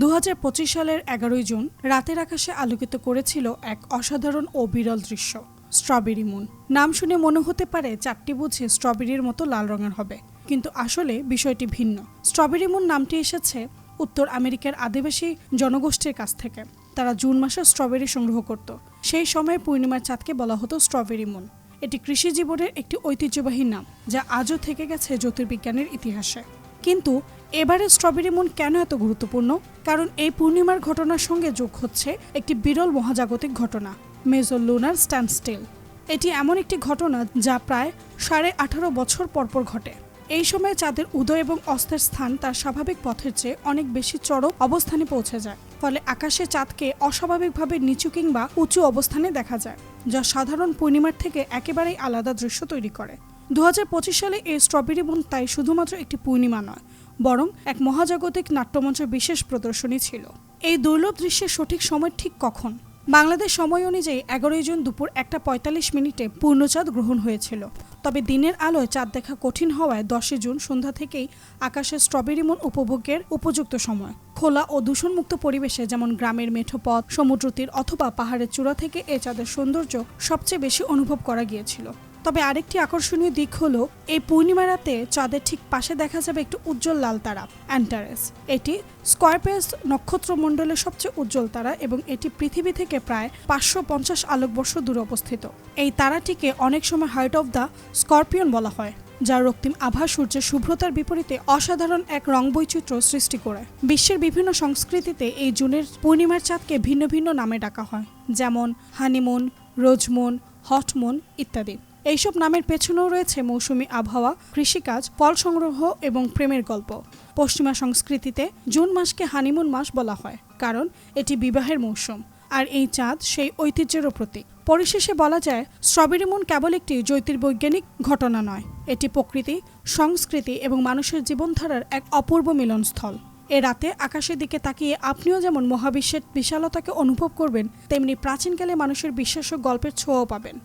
দু হাজার পঁচিশ সালের এগারোই জুন রাতের আকাশে আলোকিত করেছিল এক অসাধারণ ও বিরল দৃশ্য, স্ট্রবেরি মুন। নাম শুনে মনে হতে পারে চারটি বুঝে স্ট্রবেরির মতো লাল রঙের হবে, কিন্তু আসলে বিষয়টি ভিন্ন। স্ট্রবেরি মুন নামটি এসেছে উত্তর আমেরিকার আদিবাসী জনগোষ্ঠীর কাছ থেকে। তারা জুন মাসে স্ট্রবেরি সংগ্রহ করত। সেই সময় পূর্ণিমার চাঁদকে বলা হতো স্ট্রবেরি মুন। এটি কৃষি জীবনের একটি ঐতিহ্যবাহী নাম, যা আজও থেকে গেছে জ্যোতির্বিজ্ঞানের ইতিহাসে। কিন্তু এবারে স্ট্রবেরি মুন কেন এত গুরুত্বপূর্ণ? কারণ এই পূর্ণিমার ঘটনার সঙ্গে যোগ হচ্ছে একটি বিরল মহাজাগতিক ঘটনা মেজর লুনার স্ট্যান্ডস্টিল। এটি এমন একটি ঘটনা যা প্রায় সাড়ে আঠারো বছর পরপর ঘটে। এই সময় চাঁদের উদয় এবং অস্তের স্থান তার স্বাভাবিক পথের চেয়ে অনেক বেশি চড়ক অবস্থানে পৌঁছে যায়, ফলে আকাশে চাঁদকে অস্বাভাবিকভাবে নিচু কিংবা উঁচু অবস্থানে দেখা যায়, যা সাধারণ পূর্ণিমার থেকে একেবারেই আলাদা দৃশ্য তৈরি করে। দু হাজার পঁচিশ সালে এই স্ট্রবেরি মুন তাই শুধুমাত্র একটি পূর্ণিমা নয়, বরং এক মহাজাগতিক নাট্যমঞ্চের বিশেষ প্রদর্শনী ছিল। এই দুর্লভ দৃশ্যের সঠিক সময় ঠিক কখন? বাংলাদেশ সময় অনুযায়ী এগারোই জুন দুপুর একটা পঁয়তাল্লিশ মিনিটে পূর্ণচাঁদ গ্রহণ হয়েছিল। তবে দিনের আলোয় চাঁদ দেখা কঠিন হওয়ায় দশই জুন সন্ধ্যা থেকেই আকাশে স্ট্রবেরি মুন উপভোগের উপযুক্ত সময়। খোলা ও দূষণমুক্ত পরিবেশে যেমন গ্রামের মেঠো পথ সমুদ্র তীর অথবা পাহাড়ের চূড়া থেকে এ চাঁদের সৌন্দর্য সবচেয়ে বেশি অনুভব করা গিয়েছিল। তবে আরেকটি আকর্ষণীয় দিক হলো, এই পূর্ণিমা রাতে চাঁদের ঠিক পাশে দেখা যাবে একটি উজ্জ্বল লাল তারা, অ্যান্টারেস। এটি স্কয়ারপেস নক্ষত্রমণ্ডলের সবচেয়ে উজ্জ্বল তারা এবং এটি পৃথিবী থেকে প্রায় পাঁচশো পঞ্চাশ আলোকবর্ষ দূরে অবস্থিত। এই তারাটিকে অনেক সময় হার্ট অফ দ্য স্করপিয়ন বলা হয়, যার রক্তিম আভা সূর্যের শুভ্রতার বিপরীতে অসাধারণ এক রং বৈচিত্র্য সৃষ্টি করে। বিশ্বের বিভিন্ন সংস্কৃতিতে এই জুনের পূর্ণিমার চাঁদকে ভিন্ন ভিন্ন নামে ডাকা হয়, যেমন হানিমুন, রোজমুন, হটমুন ইত্যাদি। এইসব নামের পেছনেও রয়েছে মৌসুমি আবহাওয়া, কৃষিকাজ, ফল সংগ্রহ এবং প্রেমের গল্প। পশ্চিমা সংস্কৃতিতে জুন মাসকে হানিমুন মাস বলা হয়, কারণ এটি বিবাহের মৌসুম। আর এই চাঁদ সেই ঐতিহ্যেরও প্রতীক। পরিশেষে বলা যায়, স্ট্রবেরি মুন কেবল একটি জ্যোতির্বৈজ্ঞানিক ঘটনা নয়, এটি প্রকৃতি, সংস্কৃতি এবং মানুষের জীবনধারার এক অপূর্ব মিলনস্থল। এ রাতে আকাশের দিকে তাকিয়ে আপনিও যেমন মহাবিশ্বের বিশালতাকে অনুভব করবেন, তেমনি প্রাচীনকালে মানুষের বিশ্বাস ও গল্পের ছোঁয়াও পাবেন।